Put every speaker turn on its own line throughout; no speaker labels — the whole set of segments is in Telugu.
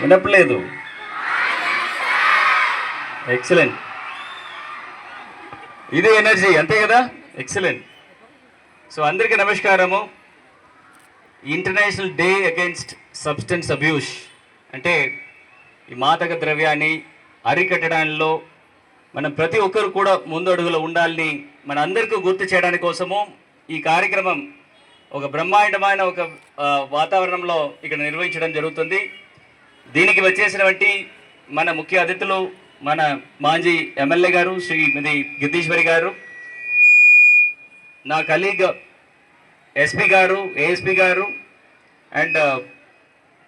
వినపలేదు ఎక్సలెంట్ ఇదే ఎనర్జీ అంతే కదా? ఎక్సలెంట్ సో అందరికీ నమస్కారము. International day against substance abuse అంటే ఈ మాదక ద్రవ్యాన్ని అరికట్టడంలో మనం ప్రతి ఒక్కరు కూడా ముందడుగులో ఉండాలని మన అందరికీ గుర్తు చేయడానికి కోసము ఈ కార్యక్రమం ఒక బ్రహ్మాండమైన ఒక వాతావరణంలో ఇక్కడ నిర్వహించడం జరుగుతుంది. దీనికి వచ్చేసినటువంటి మన ముఖ్య అతిథులు మన మాజీ ఎమ్మెల్యే గారు శ్రీమతి గిద్దీశ్వరి గారు నా కలీగ్ ఎస్పీ గారు ఏఎస్పీ గారు and uh,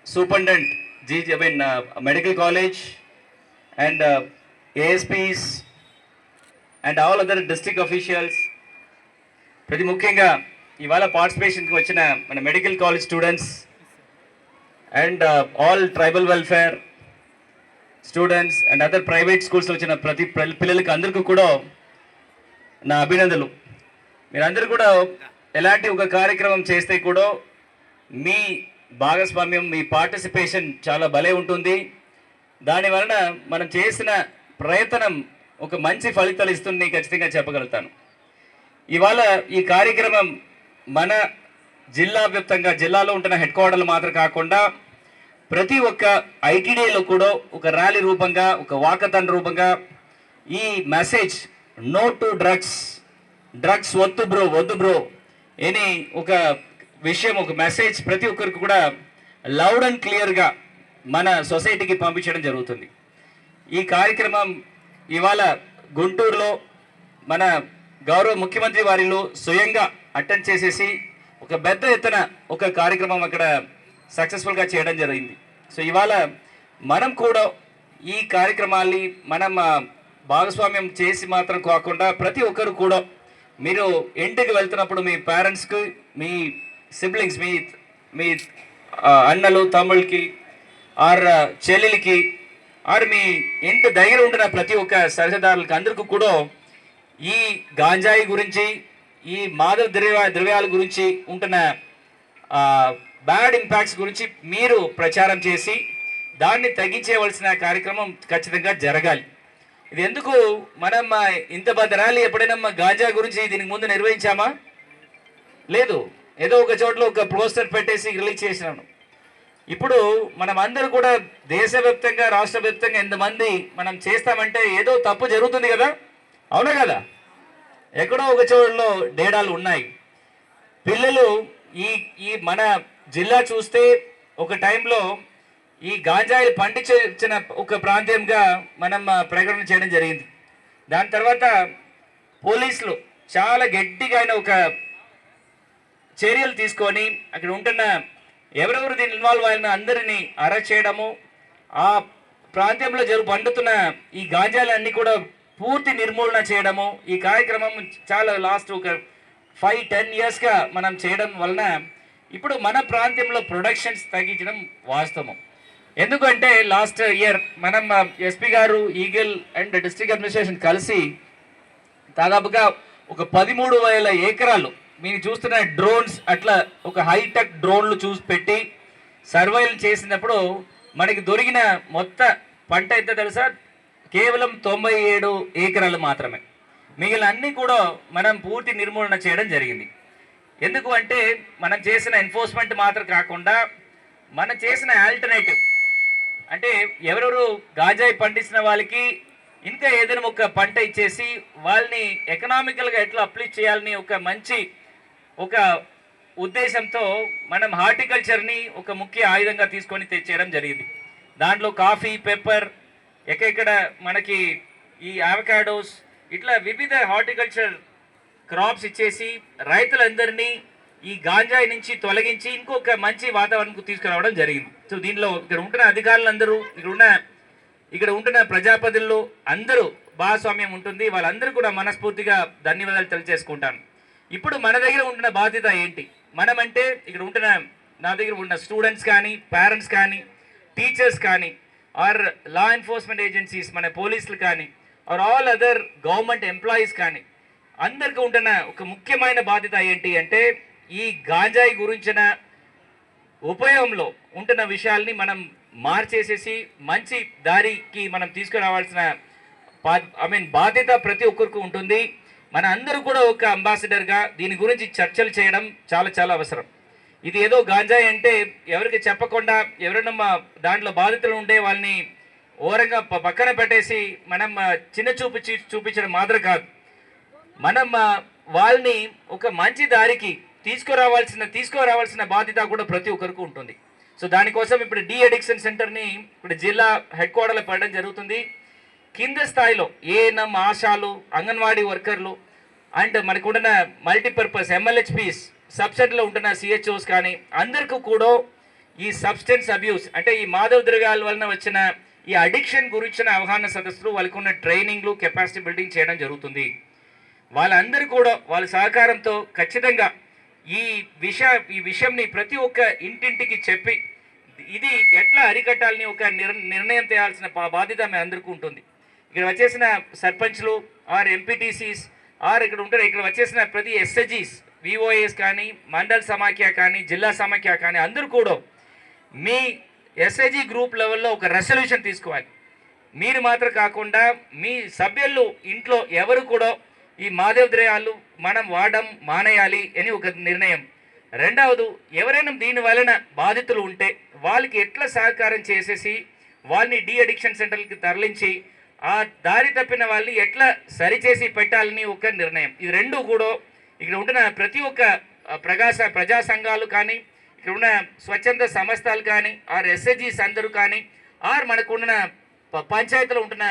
superintendent ji I mean medical college and uh, ASPs and all other district officials ప్రతి ముఖ్యంగా ఇవాళ పార్టిసిపేషన్కి వచ్చిన మన medical college students and all tribal welfare students and other private schools వచ్చిన ప్రతి పిల్లలకి అందరికీ కూడా నా అభినందనలు. మీరందరూ కూడా ఎలాంటి ఒక కార్యక్రమం చేస్తే కూడా మీ భాగస్వామ్యం మీ పార్టిసిపేషన్ చాలా భలే ఉంటుంది. దాని వలన మనం చేసిన ప్రయత్నం ఒక మంచి ఫలితాలు ఇస్తుంది ఖచ్చితంగా చెప్పగలుగుతాను. ఇవాళ ఈ కార్యక్రమం మన జిల్లా వ్యాప్తంగా జిల్లాలో ఉంటున్న హెడ్ క్వార్టర్లు మాత్రం కాకుండా ప్రతి ఒక్క ఐటీడీలో కూడా ఒక ర్యాలీ రూపంగా ఒక వాకథాన్ రూపంగా ఈ message no to drugs drugs వద్దు బ్రో వద్దు బ్రో అని ఒక విషయం ఒక మెసేజ్ ప్రతి ఒక్కరికి కూడా లౌడ్ అండ్ క్లియర్గా మన సొసైటీకి పంపించడం జరుగుతుంది. ఈ కార్యక్రమం ఇవాళ గుంటూరులో మన గౌరవ ముఖ్యమంత్రి వారిలో స్వయంగా అటెండ్ చేసేసి ఒక పెద్ద ఎత్తున ఒక కార్యక్రమం అక్కడ సక్సెస్ఫుల్గా చేయడం జరిగింది. సో ఇవాళ మనం కూడా ఈ కార్యక్రమాల్ని మనం భాగస్వామ్యం చేసి మాత్రం కాకుండా ప్రతి ఒక్కరు కూడా మీరు ఇంటికి వెళ్తున్నప్పుడు మీ పేరెంట్స్కి మీ సిబ్లింగ్స్ మీ మీ అన్నలు తమ్ముళ్ళకి ఆర్ చెల్లెలకి ఆర్ మీ ఇంటి దగ్గర ఉండిన ప్రతి ఒక్క సరసదారులకి అందరికీ కూడా ఈ గాంజాయి గురించి ఈ మాదక ద్రవ్య ద్రవ్యాల గురించి ఉంటున్న బ్యాడ్ ఇంపాక్ట్స్ గురించి మీరు ప్రచారం చేసి దాన్ని తగ్గించేవలసిన కార్యక్రమం ఖచ్చితంగా జరగాలి. ఇది ఎందుకు? మనం ఇంత పెద్ద ర్యాలీ ఎప్పుడైనా మా గాంజా గురించి దీనికి ముందు నిర్వహించామా? లేదు. ఏదో ఒక చోట్ల ఒక పోస్టర్ పెట్టేసి రిలీజ్ చేసినాను. ఇప్పుడు మనం అందరూ కూడా దేశవ్యాప్తంగా రాష్ట్ర వ్యాప్తంగా ఎంతమంది మనం చేస్తామంటే ఏదో తప్పు జరుగుతుంది కదా? అవునా కదా? ఎక్కడో ఒక చోటులో డేడాలు ఉన్నాయి. పిల్లలు ఈ ఈ మన జిల్లా చూస్తే ఒక టైంలో ఈ గాంజాయిలు పండించిన ఒక ప్రాంతంగా మనం ప్రకటన చేయడం జరిగింది. దాని తర్వాత పోలీసులు చాలా గట్టిగా ఆయన ఒక చర్యలు తీసుకొని అక్కడ ఉంటున్న ఎవరెవరు దీన్ని ఇన్వాల్వ్ అయిన అందరినీ అరెస్ట్ చేయడము ఆ ప్రాంతంలో జరు పండుతున్న ఈ గాంజాలన్నీ కూడా పూర్తి నిర్మూలన చేయడము ఈ కార్యక్రమం చాలా లాస్ట్ ఒక ఫైవ్ టెన్ ఇయర్స్గా మనం చేయడం వలన ఇప్పుడు మన ప్రాంతంలో ప్రొడక్షన్స్ తగ్గించడం వాస్తవం. ఎందుకంటే లాస్ట్ ఇయర్ మనం ఎస్పీ గారు ఈగల్ అండ్ డిస్ట్రిక్ట్ అడ్మినిస్ట్రేషన్ కలిసి దాదాపుగా ఒక పదిమూడు వేల ఎకరాలు మీరు చూస్తున్న డ్రోన్స్ అట్లా ఒక హైటెక్ డ్రోన్లు చూసి పెట్టి సర్వైల్ చేసినప్పుడు మనకి దొరికిన మొత్త పంట ఎంత తెలుసా? కేవలం తొంభై ఏడు ఎకరాలు మాత్రమే. మిగిలిన అన్నీ కూడా మనం పూర్తి నిర్మూలన చేయడం జరిగింది. ఎందుకు అంటే మనం చేసిన ఎన్ఫోర్స్మెంట్ మాత్రం కాకుండా మనం చేసిన ఆల్టర్నేటివ్ అంటే ఎవరెవరు గాజాయి పండించిన వాళ్ళకి ఇంకా ఏదైనా ఒక పంట ఇచ్చేసి వాళ్ళని ఎకనామికల్గా ఎట్లా అప్లై చేయాలని ఒక మంచి ఒక ఉద్దేశంతో మనం హార్టికల్చర్ని ఒక ముఖ్య ఆయుధంగా తీసుకొని తెచ్చేయడం జరిగింది. దాంట్లో కాఫీ పెప్పర్ ఎక్కడెక్కడ మనకి ఈ అవకాడోస్ ఇట్లా వివిధ హార్టికల్చర్ క్రాప్స్ ఇచ్చేసి రైతులందరినీ ఈ గాంజాయి నుంచి తొలగించి ఇంకొక మంచి వాతావరణంకు తీసుకురావడం జరిగింది. సో దీనిలో ఇక్కడ ఉంటున్న అధికారులందరూ ఇక్కడ ఉన్న ఇక్కడ ఉంటున్న ప్రజాపతుల్లో అందరూ భాగస్వామ్యం ఉంటుంది. వాళ్ళందరూ కూడా మనస్ఫూర్తిగా ధన్యవాదాలు తెలియజేసుకుంటాను. ఇప్పుడు మన దగ్గర ఉంటున్న బాధ్యత ఏంటి? మనమంటే ఇక్కడ ఉంటున్న నా దగ్గర ఉన్న స్టూడెంట్స్ కానీ పేరెంట్స్ కానీ టీచర్స్ కానీ ఆర్ లా ఎన్ఫోర్స్మెంట్ ఏజెన్సీస్ మన పోలీసులు కానీ or all other government employees కానీ అందరికీ ఉంటున్న ఒక ముఖ్యమైన బాధ్యత ఏంటి అంటే ఈ గాంజాయి గురించిన ఉపయోగంలో ఉంటున్న విషయాల్ని మనం
మార్చేసేసి మంచి దారికి మనం తీసుకురావాల్సిన ఐ మీన్ బాధ్యత ప్రతి ఒక్కరికి ఉంటుంది. మన అందరూ కూడా ఒక అంబాసిడర్గా దీని గురించి చర్చలు చేయడం చాలా చాలా అవసరం. ఇది ఏదో గాంజాయి అంటే ఎవరికి చెప్పకుండా ఎవరైనా మా దాంట్లో బాధితులు ఉండే వాళ్ళని ఓరంగా పక్కన పెట్టేసి మనం చిన్న చూపు చూపించడం మాత్రం కాదు. మనం వాళ్ళని ఒక మంచి దారికి తీసుకురావాల్సిన తీసుకురావాల్సిన బాధ్యత కూడా ప్రతి ఒక్కరికి ఉంటుంది. సో దానికోసం ఇప్పుడు డి అడిక్షన్ సెంటర్ని ఇప్పుడు జిల్లా హెడ్ క్వార్టర్లో పెట్టడం జరుగుతుంది. కింద స్థాయిలో ఏఎన్ఎం ఆశాలు అంగన్వాడీ వర్కర్లు అండ్ మనకుంటున్న మల్టీపర్పస్ ఎంఎల్హెచ్పిస్ సబ్సెంటర్లో ఉంటున్న సిహెచ్ఓస్ కానీ అందరికీ కూడా ఈ సబ్స్టెన్స్ అబ్యూస్ అంటే ఈ మాధవ ద్రవ్యాల వలన వచ్చిన ఈ అడిక్షన్ గురించిన అవగాహన సదస్సులు వాళ్ళకున్న ట్రైనింగ్లు కెపాసిటీ బిల్డింగ్ చేయడం జరుగుతుంది. వాళ్ళందరూ కూడా వాళ్ళ సహకారంతో ఖచ్చితంగా ఈ విష ఈ విషయంని ప్రతి ఒక్క ఇంటింటికి చెప్పి ఇది ఎట్లా అరికట్టాలని ఒక నిర్ నిర్ణయం తేయాల్సిన బాధ్యత మీ అందరికీ ఉంటుంది. ఇక్కడ వచ్చేసిన సర్పంచ్లు ఆర్ ఎంపీటీసీస్ ఆర్ ఇక్కడ ఉంటారు ఇక్కడ వచ్చేసిన ప్రతి ఎస్ఎజీస్ విఓఎస్ కానీ మండల్ సమాఖ్య కానీ జిల్లా సమాఖ్య కానీ అందరూ కూడా మీ ఎస్ఐజీ గ్రూప్ లెవెల్లో ఒక రెసల్యూషన్ తీసుకోవాలి. మీరు మాత్రం కాకుండా మీ సభ్యులు ఇంట్లో ఎవరు కూడా ఈ మాదేవ్ ద్రయాలు మనం వాడడం మానేయాలి అని ఒక నిర్ణయం. రెండవది ఎవరైనా దీని వలన బాధితులు ఉంటే వాళ్ళకి ఎట్లా సహకారం చేసేసి వాళ్ళని డి అడిక్షన్ సెంటర్కి తరలించి ఆ దారి తప్పిన వాళ్ళని ఎట్లా సరిచేసి పెట్టాలని ఒక నిర్ణయం. ఇది రెండు కూడా ఇక్కడ ఉంటున్న ప్రతి ఒక్క ప్రకాశ ప్రజా సంఘాలు కానీ ఇక్కడ ఉన్న స్వచ్ఛంద సంస్థలు కానీ ఆర్ ఎస్ఎజీస్ అందరూ కానీ ఆర్ మనకున్న ప- పంచాయతీలో ఉంటున్న